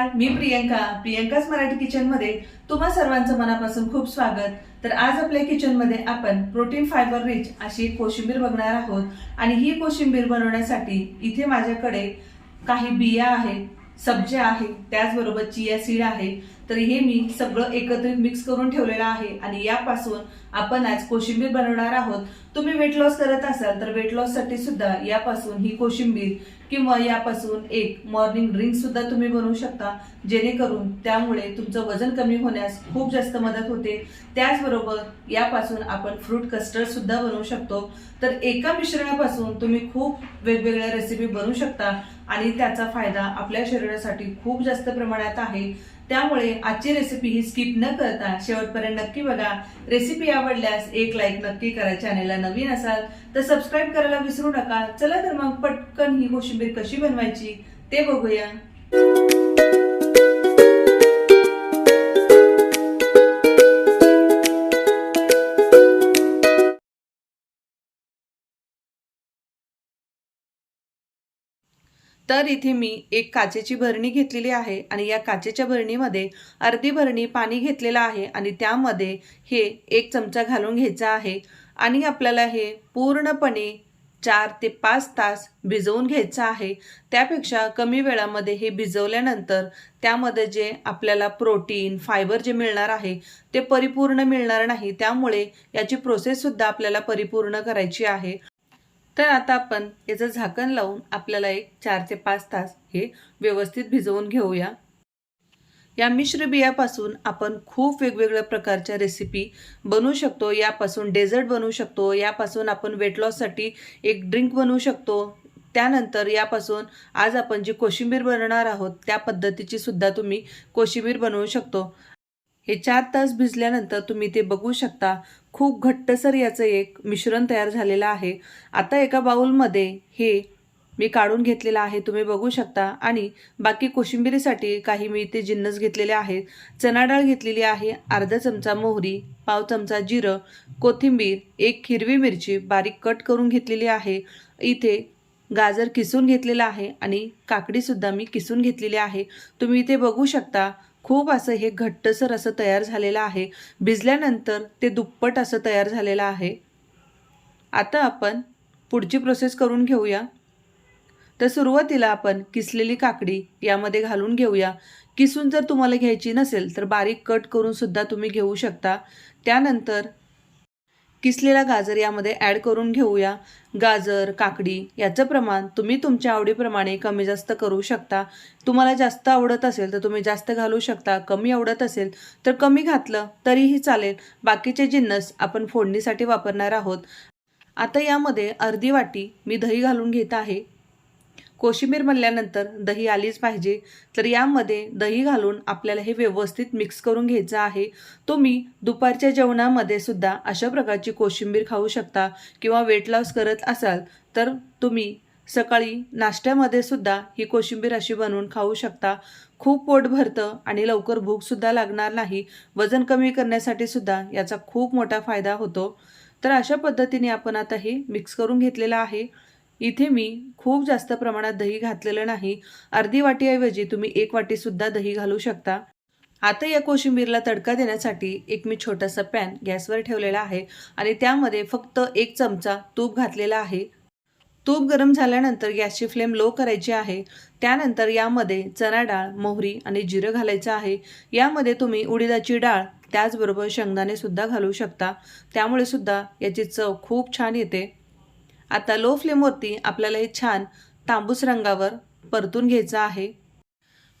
नमस्कार मी प्रियंका प्रियंकाच मराठी किचनमध्ये. तुम्हा सर्वांचं मनापासून खूप स्वागत. तर आज आपल्या किचनमध्ये आपण प्रोटीन फायबर रिच अशी एक कोशिंबीर बघणार आहोत. आणि ही कोशिंबीर बनवण्यासाठी इथे माझ्याकडे काही बिया आहेत सब्ज्या आहेत त्याचबरोबर चिया सीड आहे. तर हे मी सगळं एकत्रित मिक्स करून ठेवलेलं आहे. आणि यापासून आपण आज कोशिंबीर बनवणार आहोत. तुम्ही वेट लॉस करत असाल तर वेट लॉससाठी सुद्धा यापासून ही कोशिंबीर किंवा यापासून एक मॉर्निंग ड्रिंक सुद्धा तुम्ही बनवू शकता. जेणेकरून त्यामुळे तुमचं वजन कमी होण्यास खूप जास्त मदत होते. त्याचबरोबर यापासून आपण फ्रूट कस्टर्ड सुद्धा बनवू शकतो. तर एका मिश्रणापासून तुम्ही खूप वेगवेगळ्या रेसिपी बनवू शकता. आणि त्याचा फायदा आपल्या शरीरासाठी खूप जास्त प्रमाणात आहे. त्यामुळे आजची रेसिपी ही स्किप न करता शेवटपर्यंत नक्की बघा. रेसिपी आवडल्यास एक लाईक नक्की करा चॅनेलला नवीन असाल तर सबस्क्राईब करायला विसरू नका. चला तर मग पटकन ही कोशिंबीर कशी बनवायची ते बघूया. तर इथे मी एक काचेची भरणी घेतलेली आहे आणि या काचेच्या भरणीमध्ये अर्धी भरणी पाणी घेतलेलं आहे आणि त्यामध्ये हे एक चमचा घालून घ्यायचा आहे आणि आपल्याला हे पूर्णपणे चार ते पाच तास भिजवून घ्यायचं आहे. त्यापेक्षा कमी वेळामध्ये हे भिजवल्यानंतर त्यामध्ये जे आपल्याला प्रोटीन फायबर जे मिळणार आहे ते परिपूर्ण मिळणार नाही. त्यामुळे याची प्रोसेससुद्धा आपल्याला परिपूर्ण करायची आहे. तर आता आपण याचं झाकण लावून आपल्याला एक चार ते पाच तास हे व्यवस्थित भिजवून घेऊया. या मिश्र बियापासून आपण खूप वेगवेगळ्या प्रकारच्या रेसिपी बनवू शकतो. यापासून डेझर्ट बनवू शकतो. यापासून आपण वेट लॉससाठी एक ड्रिंक बनवू शकतो. त्यानंतर यापासून आज आपण जी कोशिंबीर बनवणार आहोत त्या पद्धतीची सुद्धा तुम्ही कोशिंबीर बनवू शकतो. हे चार तास भिजल्यानंतर तुम्ही ते बघू शकता. खूप घट्टसर याचं एक मिश्रण तयार झालेलं आहे. आता एका बाऊलमध्ये हे मी काढून घेतलेलं आहे. तुम्ही बघू शकता. आणि बाकी कोशिंबिरीसाठी काही मी इथे जिन्नस घेतलेले आहेत. चणा डाळ घेतलेली आहे. अर्धा चमचा मोहरी पाव चमचा जिरं कोथिंबीर एक हिरवी मिरची बारीक कट करून घेतलेली आहे. इथे गाजर किसून घेतलेलं आहे आणि काकडीसुद्धा मी किसून घेतलेली आहे. तुम्ही इथे बघू शकता. खूप असं हे घट्टसर असं तयार झालेलं आहे. भिजल्यानंतर ते दुप्पट असं तयार झालेलं आहे. आता आपण पुढची प्रोसेस करून घेऊया. तर सुरुवातीला आपण किसलेली काकडी यामध्ये घालून घेऊया. किसून जर तुम्हाला घ्यायची नसेल तर बारीक कट करूनसुद्धा तुम्ही घेऊ शकता. त्यानंतर किसलेला गाजर यामध्ये ॲड करून घेऊया. गाजर काकडी याचं प्रमाण तुम्ही तुमच्या आवडीप्रमाणे कमी जास्त करू शकता. तुम्हाला जास्त आवडत असेल तर तुम्ही जास्त घालू शकता. कमी आवडत असेल तर कमी घातलं तरीही चालेल. बाकीचे जिन्नस आपण फोडणीसाठी वापरणार आहोत. आता यामध्ये अर्धी वाटी मी दही घालून घेत आहे. कोशिंबीर म्हणल्यानंतर दही आलीच पाहिजे. तर यामध्ये दही घालून आपल्याला हे व्यवस्थित मिक्स करून घ्यायचं आहे. तुम्ही दुपारच्या जेवणामध्ये सुद्धा अशा प्रकारची कोशिंबीर खाऊ शकता किंवा वेट लॉस करत असाल तर तुम्ही सकाळी नाश्त्यामध्ये सुद्धा ही कोशिंबीर अशी बनवून खाऊ शकता. खूप पोट भरतं आणि लवकर भूकसुद्धा लागणार नाही. वजन कमी करण्यासाठी सुद्धा याचा खूप मोठा फायदा होतो. तर अशा पद्धतीने आपण आता हे मिक्स करून घेतलेलं आहे. इथे मी खूप जास्त प्रमाणात दही घातलेलं नाही. अर्धी वाटीऐवजी तुम्ही एक वाटीसुद्धा दही घालू शकता. आता या कोशिंबीरला तडका देण्यासाठी एक मी छोटासा पॅन गॅसवर ठेवलेला आहे आणि त्यामध्ये फक्त एक चमचा तूप घातलेला आहे. तूप गरम झाल्यानंतर गॅसची फ्लेम लो करायची आहे. त्यानंतर यामध्ये चणा डाळ मोहरी आणि जिरं घालायचं आहे. यामध्ये तुम्ही उडीदाची डाळ त्याचबरोबर शेंगदाणे सुद्धा घालू शकता. त्यामुळे सुद्धा याची चव खूप छान येते. आता लो फ्लेमवरती आपल्याला हे छान तांबूस रंगावर परतून घ्यायचं आहे.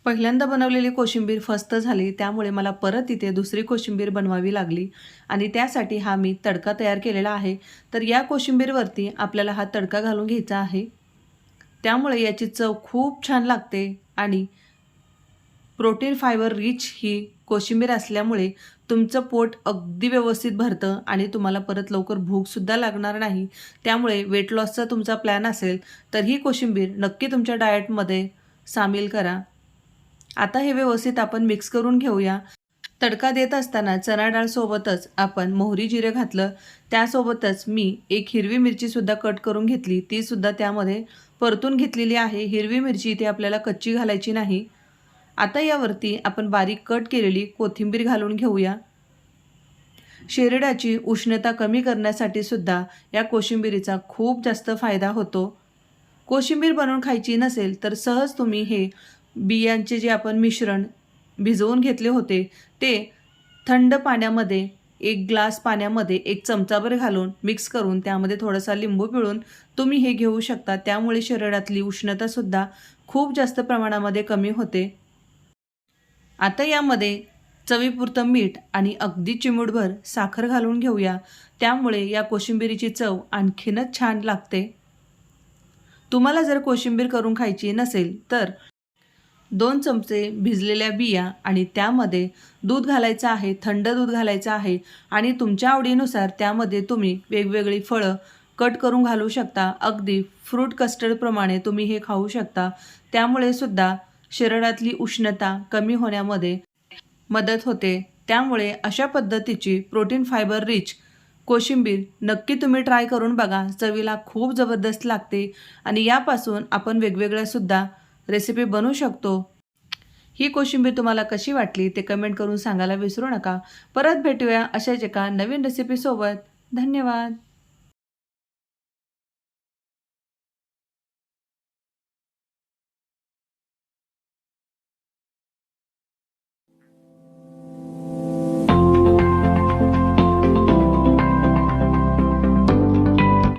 पहिल्यांदा बनवलेली कोशिंबीर फस्त झाली त्यामुळे मला परत इथे दुसरी कोशिंबीर बनवावी लागली आणि त्यासाठी हा मी तडका तयार केलेला आहे. तर या कोशिंबीरवरती आपल्याला हा तडका घालून घ्यायचा आहे. त्यामुळे याची चव खूप छान लागते आणि प्रोटीन फायबर रिच ही कोशिंबीर असल्यामुळे तुमचं पोट अगदी व्यवस्थित भरतं आणि तुम्हाला परत लवकर भूकसुद्धा लागणार नाही. त्यामुळे वेट लॉसचा तुमचा प्लॅन असेल तर ही कोशिंबीर नक्की तुमच्या डाएटमध्ये सामील करा. आता हे व्यवस्थित आपण मिक्स करून घेऊया. तडका देत असताना चणा डाळसोबतच आपण मोहरी जिरे घातलं. त्यासोबतच मी एक हिरवी मिरचीसुद्धा कट करून घेतली. तीसुद्धा त्यामध्ये परतून घेतलेली आहे. हिरवी मिरची ती आपल्याला कच्ची घालायची नाही. आता यावरती आपण बारीक कट केलेली कोथिंबीर घालून घेऊया. शरीराची उष्णता कमी करण्यासाठी सुद्धा या कोशिंबिरीचा खूप जास्त फायदा होतो. कोशिंबीर बनवून खायची नसेल तर सहज तुम्ही हे बियांचे जे आपण मिश्रण भिजवून घेतले होते ते थंड पाण्यामध्ये एक ग्लास पाण्यामध्ये एक चमचाभर घालून मिक्स करून त्यामध्ये थोडासा लिंबू पिळून तुम्ही हे घेऊ शकता. त्यामुळे शरीरातली उष्णतासुद्धा खूप जास्त प्रमाणामध्ये कमी होते. आता यामध्ये चवीपुरतं मीठ आणि अगदी चिमूटभर साखर घालून घेऊया. त्यामुळे या कोशिंबिरीची चव आणखीनच छान लागते. तुम्हाला जर कोशिंबीर करून खायची नसेल तर दोन चमचे भिजलेल्या बिया आणि त्यामध्ये दूध घालायचं आहे थंड दूध घालायचं आहे आणि तुमच्या आवडीनुसार त्यामध्ये तुम्ही वेगवेगळी फळं कट करून घालू शकता. अगदी फ्रूट कस्टर्डप्रमाणे तुम्ही हे खाऊ शकता. त्यामुळे सुद्धा शरीरातली उष्णता कमी होण्यामध्ये मदत होते. त्यामुळे अशा पद्धतीची प्रोटीन फायबर रिच कोशिंबीर नक्की तुम्ही ट्राय करून बघा. चवीला खूप जबरदस्त लागते आणि यापासून आपण वेगवेगळ्यासुद्धा रेसिपी बनवू शकतो. ही कोशिंबीर तुम्हाला कशी वाटली ते कमेंट करून सांगायला विसरू नका. परत भेटूया अशाच एका नवीन रेसिपीसोबत धन्यवाद.